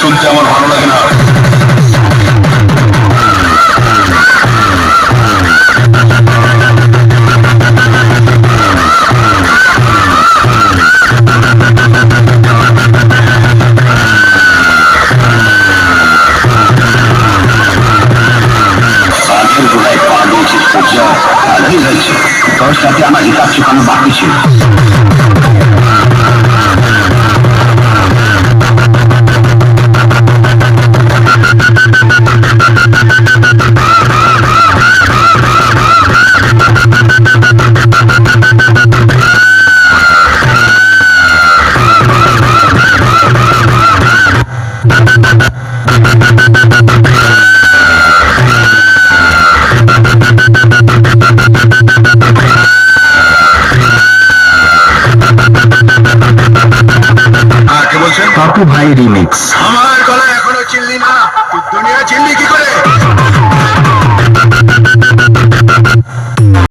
শুনতে আমার ভালো লাগে না কাঠের গোড়ায় পা দিয়েছিস পূজা ভালোই হয়েছে তোর সাথে আমার হিসাব চুকানো বাকি ছিল। ভাই রিমিক্স আমার গলা এখনও চিল্লি না। দুনিয়া চিল্লি কি করে?